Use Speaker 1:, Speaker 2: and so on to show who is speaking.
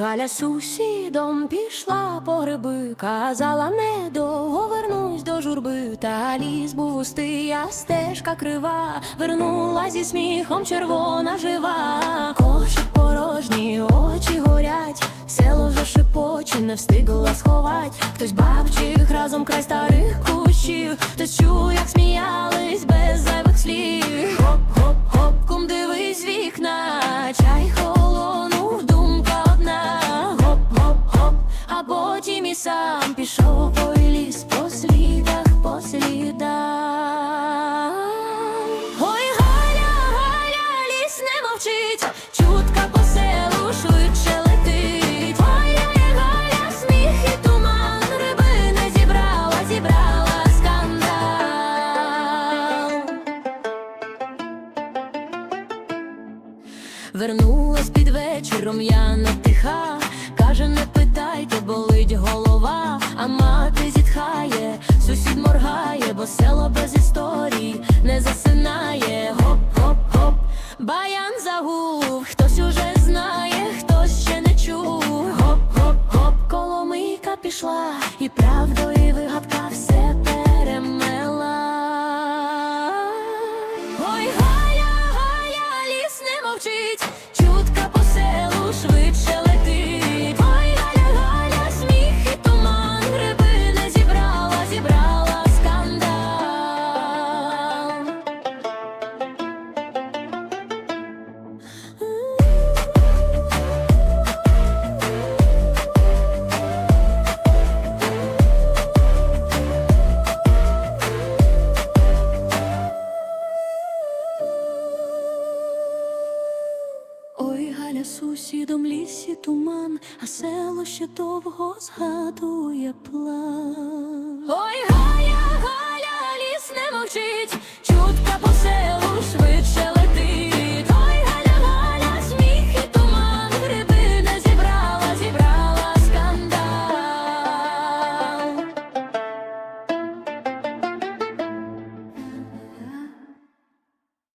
Speaker 1: Галя сусідом пішла по гриби, казала, недовго вернусь до журби, та ліс був стежка крива, вернула зі сміхом червона жива, кошик порожній, очі горять, село вже шепоче, не встигла сховать, хтось бабчих разом край старих кущів, хтось чув, як сміялись потім і сам пішов по ліс по слідах, по слідах. Ой, Галя, Галя, ліс не мовчить, чутка по селу швидше летить. Галя, сміх і туман, риби не зібрала, зібрала скандал. Вернулась під вечором, я не тиха, сусід моргає, бо село без історій не засинає. Гоп, гоп, гоп, баян загув, хтось уже знає, хтось ще не чув. Гоп, гоп, гоп, коломийка пішла, і правда, і вигадка все перемела. Ой, Ой, сусідом лісі туман, а село ще довго згадує план. Ой,